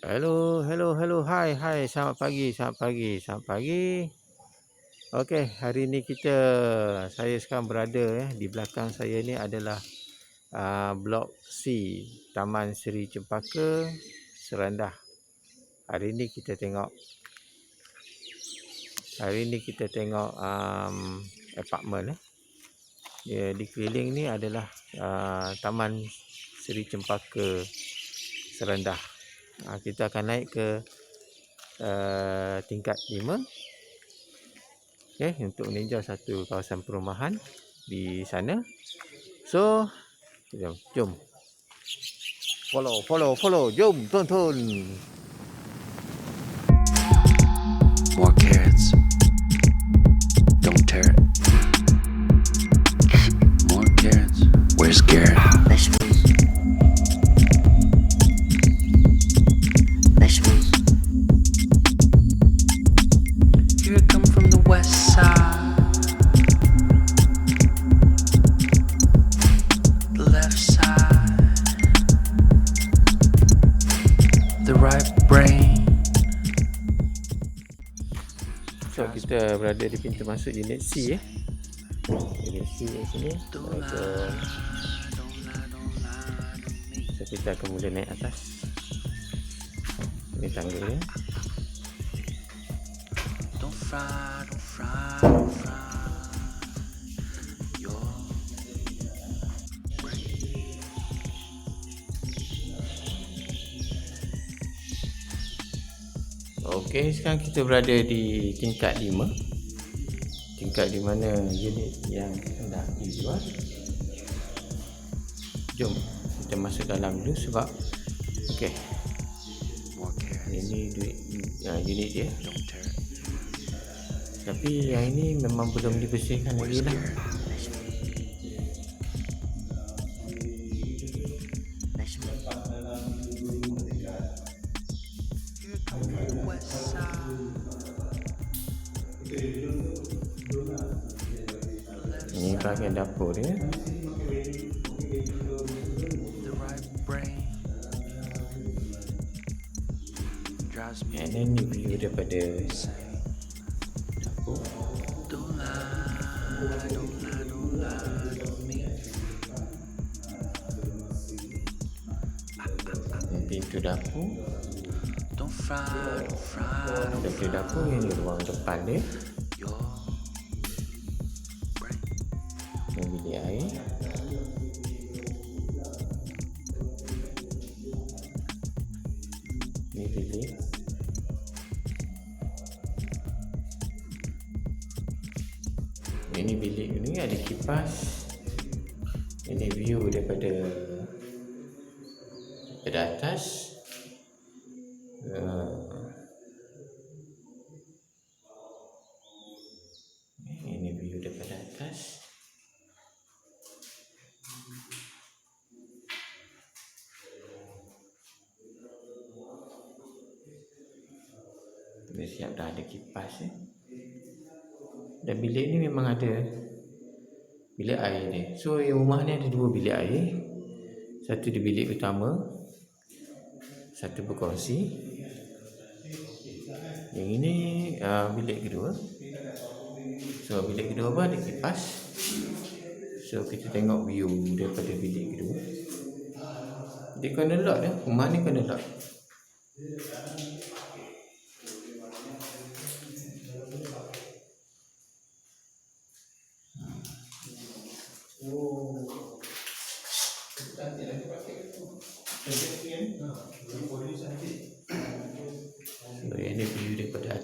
Hello, hello, hello. Hai, hai. Selamat pagi, selamat pagi, selamat pagi. Okey, hari ni kita saya sekarang berada ya di belakang saya ni adalah uh, blok C Taman Seri Cempaka Serandah. Hari ni kita tengok Hari ni kita tengok um, apartment eh. Ya, di keliling ni adalah uh, Taman Seri Cempaka Serandah. Uh, kita akan naik ke uh, tingkat 5. Okay, untuk meninjau satu kawasan perumahan di sana. So, jom, jom. Follow, follow, follow. Jom, tonton. More carrots. Don't tear it. More carrots. Where's Garrett? Here I come from the west side. The left side. The right brain. So, kita berada di pintu masuk unit C eh. Unit C di sini. So, kita mula naik atas. Ini tangga dia. Don't fry, don't fry, don't fry. Your Okey, sekarang kita berada di tingkat 5. Tingkat di mana unit yang hendak dijual. Jom kita masuk dalam dulu sebab okey, carrots. ini duit uh, unit dia. Don't tear it. Tapi yang ini memang belum dibersihkan lagi lah. Ini bahagian dapur me And then ni view daripada pintu dapur. Don't fry, don't fry, don't Daripada dapur ini ruang depan dia. Daripada atas. Uh, ini view daripada atas. Dah siap dah ada kipas eh. Dan bilik ni memang ada bilik air ni. So rumah ni ada dua bilik air. Satu di bilik utama. Satu berkongsi. Yang ini uh, bilik kedua. So bilik kedua pun ada kipas. So kita tengok view daripada bilik kedua. Dia kena lock dah. Rumah ni kena lock.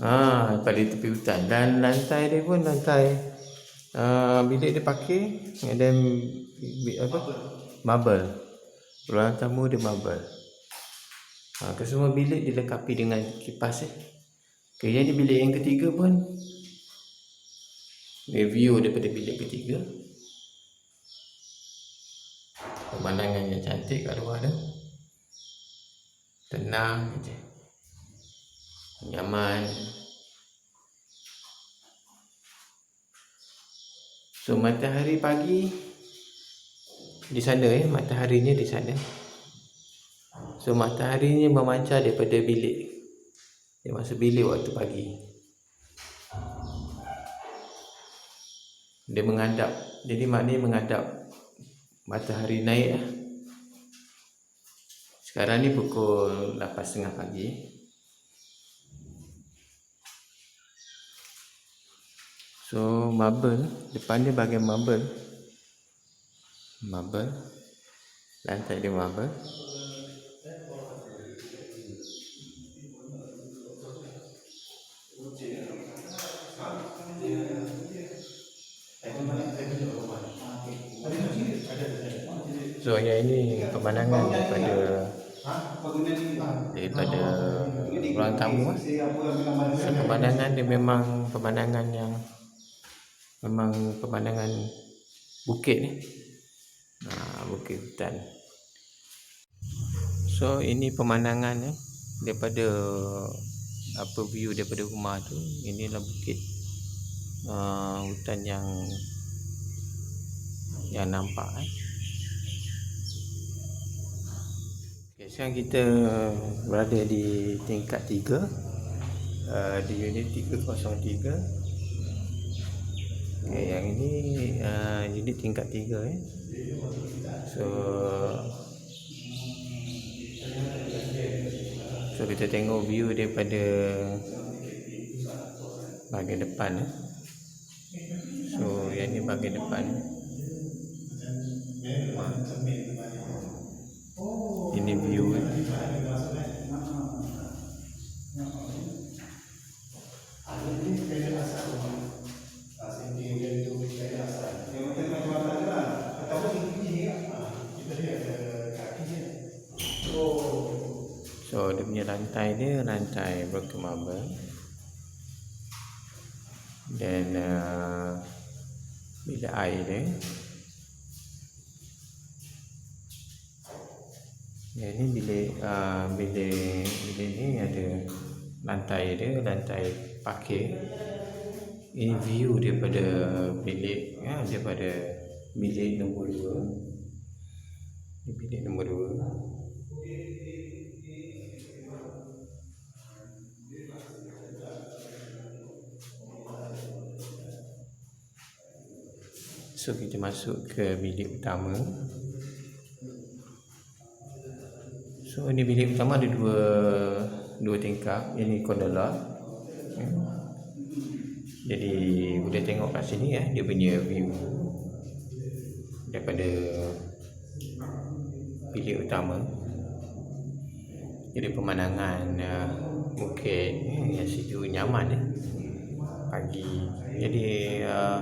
Ah, pada tepi hutan dan lantai dia pun lantai uh, bilik dia pakai and then apa? Marble. Ruang tamu dia marble. Ha, kesemua bilik dilengkapi dengan kipas eh. Okay, yang di bilik yang ketiga pun review daripada bilik ketiga. Pemandangan yang cantik kat luar tu. Tenang je. Nyaman. So matahari pagi di sana eh, mataharinya di sana. So mataharinya memancar daripada bilik. Dia masuk bilik waktu pagi. Dia menghadap. Jadi maknanya menghadap matahari naik lah. Sekarang ni pukul 8.30 pagi. So marble, depan dia bahagian marble. Marble. Lantai dia marble. So yang ini pemandangan daripada daripada ruang tamu lah. So, pemandangan dia memang pemandangan yang memang pemandangan bukit ni. Ha, bukit hutan. So ini pemandangan eh daripada apa view daripada rumah tu. Inilah bukit uh, hutan yang yang nampak eh. Okay, sekarang kita berada di tingkat 3 uh, di unit 303 Okay, yang ini uh, unit tingkat 3 eh. So So kita tengok view daripada bahagian depan eh. So yang ni bahagian depan. Ini view eh. Lantai dia lantai broken marble Dan uh, bilik air dia Yang ni bilik uh, bilik bilik ni ada lantai dia lantai parkir. Ini view daripada bilik ya daripada bilik nombor 2 ni bilik nombor 2 So kita masuk ke bilik utama. So ini bilik utama ada dua dua tingkap. Ini kondola. Jadi boleh tengok kat sini ya Dia punya view. Daripada bilik utama. Jadi pemandangan uh, bukit ya, yang sejuk nyaman ya. Pagi. Jadi uh,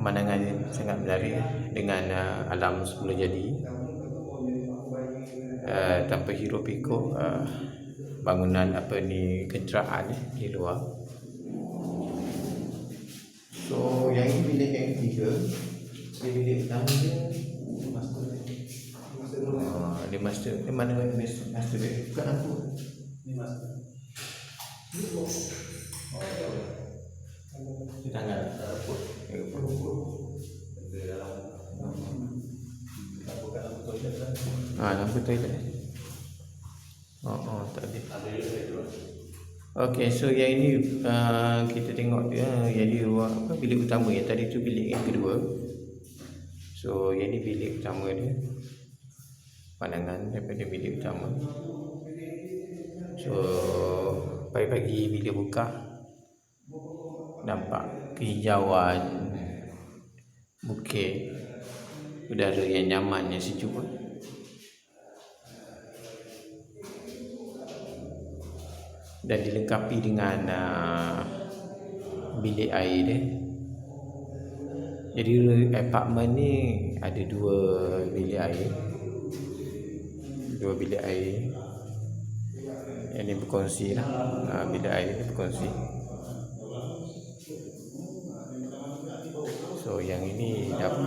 pemandangan sangat menarik dengan uh, alam semula jadi. Uh, tanpa hiruk pikuk uh, bangunan apa ni kenderaan ni di luar. So yang ini bilik yang ketiga. Ini bilik utama dia master uh, dia master ni mana master, master dia. Bukan lampu ni master di tangan put Ah, lampu toilet. Oh, oh, tak ada. Okey, so yang ini uh, kita tengok dia jadi ruang apa bilik utama yang tadi tu bilik yang kedua. So yang ni bilik utama dia. Pandangan daripada bilik utama. So pagi-pagi bila buka nampak kehijauan bukit. Udara yang nyaman yang sejuk dan dilengkapi dengan uh, bilik air dia. Jadi apartment ni ada dua bilik air. Dua bilik air. Yang ni berkongsi lah. Ha, bilik air ni berkongsi. So yang ini dapur.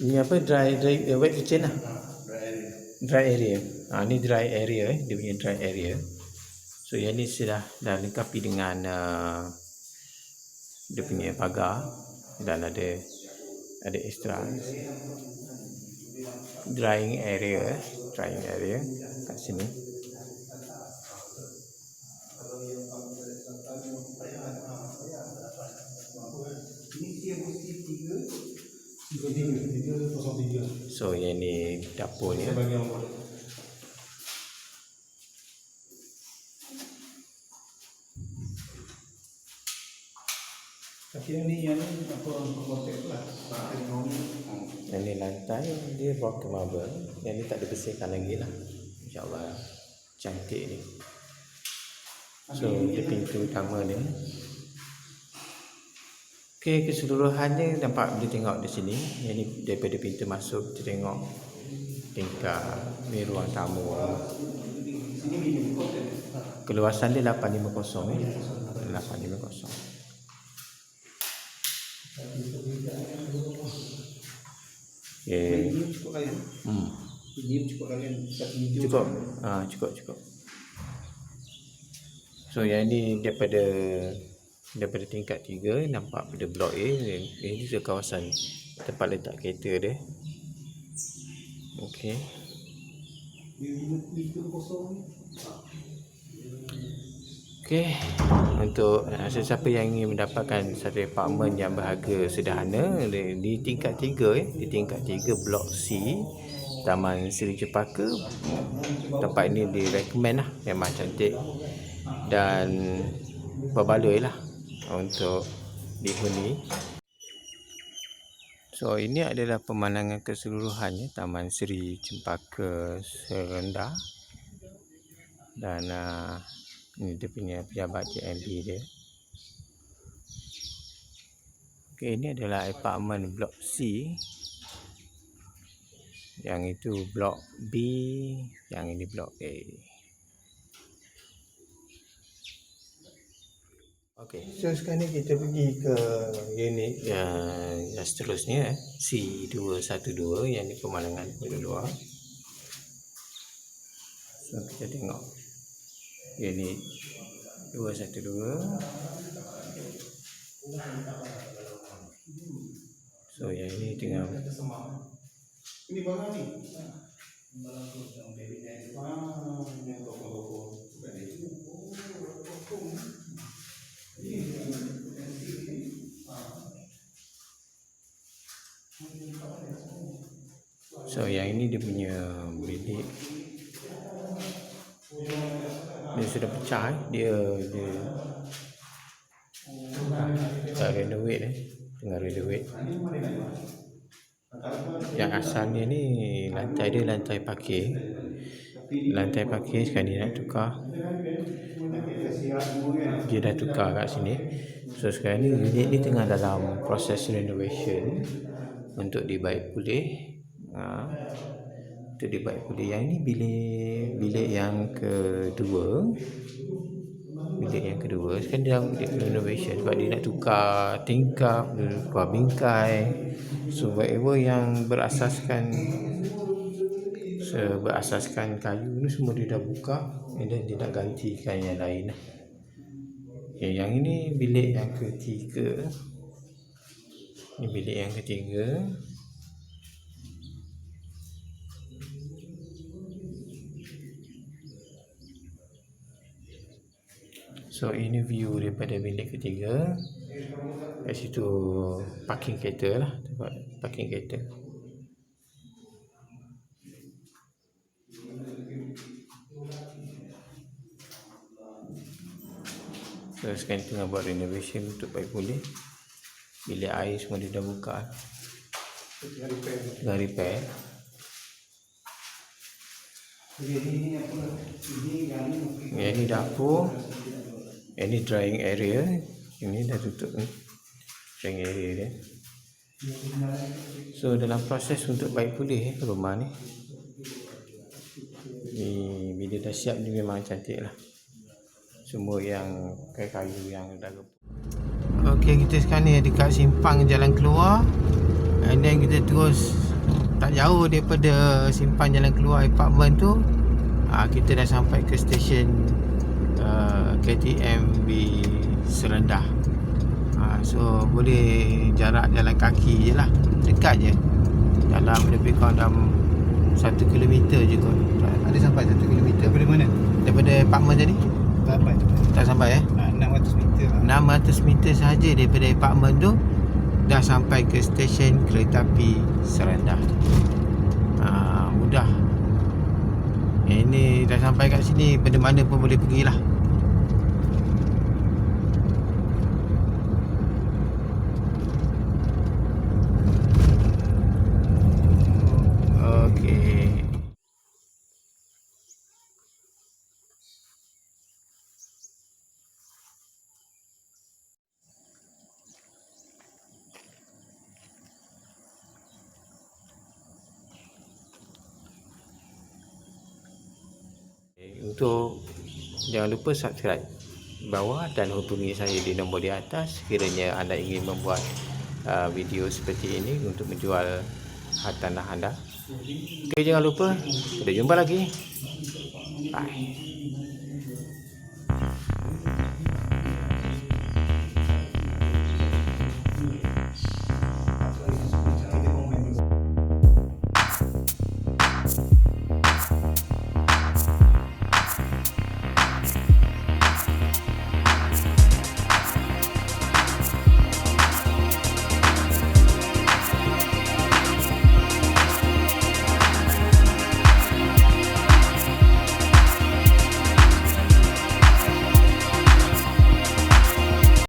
Ni apa dry dry uh, wet kitchen lah. Dry area. Ha, ni dry area eh. Dia punya dry area. So yang ni sudah dah lengkapi dengan uh, dia punya pagar dan ada ada extra drying area eh. drying area kat sini. So yang ni dapur ni. eh. Yang ni yang ni apa kontek lah. Yang ni Yang ni lantai dia broken marble. Yang ni tak dibersihkan lagi lah. InsyaAllah cantik ni. So dia pintu utama ni. Okey keseluruhannya nampak boleh tengok di sini. Yang ni daripada pintu masuk kita tengok tingkap ni ruang tamu. Keluasan dia 850 eh. 850. Okay. ini cukup layan. Hmm. Ini cukup. Satu video. Cukup. Ah, cukup cukup. So yang ni daripada daripada tingkat 3 nampak pada blok A ni ini juga kawasan tempat letak kereta dia. Okey. Video kosong ni. Okey. Untuk uh, sesiapa yang ingin mendapatkan satu apartmen yang berharga sederhana di, di tingkat 3 eh, di tingkat 3 blok C Taman Seri Cepaka tempat ini direkomend lah. Memang cantik dan berbaloi lah untuk dihuni. So ini adalah pemandangan keseluruhannya Taman Seri Cempaka Serendah. Dan uh, ini dia punya pejabat JMB dia. Okey, ini adalah apartmen blok C. Yang itu blok B yang ini blok A. Okey, so sekarang ni kita pergi ke unit yang, yang seterusnya eh, C212 yang ni pemandangan dari luar. So kita tengok unit 212. So yang ini tengah Ini barang ni. So yang ini dia punya bilik sudah pecah eh. Dia dia tak renovate eh. Tengah renovate. Yang asalnya ni Lantai dia lantai parking. Lantai parking sekarang ni nak tukar. Dia dah tukar kat sini. So sekarang ni unit ni tengah dalam proses renovation Untuk dibaik pulih. Ha, Untuk dibaik pulih Yang ni bilik Bilik yang kedua Bilik yang kedua Sekarang dia dalam bilik renovation Sebab dia nak tukar tingkap dia Tukar bingkai So whatever yang berasaskan Berasaskan kayu ni semua dia dah buka And then dia nak gantikan yang lain lah Okay, yang ini bilik yang ketiga. Ini bilik yang ketiga. So ini view daripada bilik ketiga. Kat situ parking kereta lah, tempat parking kereta. So sekarang tengah buat renovation untuk baik pulih. Bilik air semua dia dah buka. Dah repair. Ini? Ini yang ni mungkin Yang ni dapur. Ni drying area. Ini dah tutup ni. Macam area dia. So dalam proses untuk baik pulih eh, rumah ni. Ni bila dah siap ni memang cantik lah. Semua yang kayu-kayu yang dah gepuk. Okey kita sekarang ni dekat simpang jalan keluar. And then kita terus tak jauh daripada simpang jalan keluar apartment tu. Ah kita dah sampai ke stesen uh, KTM di Serendah. Ha, so boleh jarak jalan kaki je lah Dekat je Dalam lebih kurang dalam 1 km je kot Ada sampai 1 km Daripada mana? Daripada apartment tadi Berapa tu? Tak sampai eh Ah, 600 meter lah. 600 meter sahaja daripada apartment tu Dah sampai ke stesen kereta api Serendah ha, Mudah Ini dah sampai kat sini Benda mana pun boleh pergilah Okey Untuk jangan lupa subscribe bawah dan hubungi saya di nombor di atas sekiranya anda ingin membuat uh, video seperti ini untuk menjual hartanah anda. Okay, jangan lupa. Kita jumpa lagi. Bye.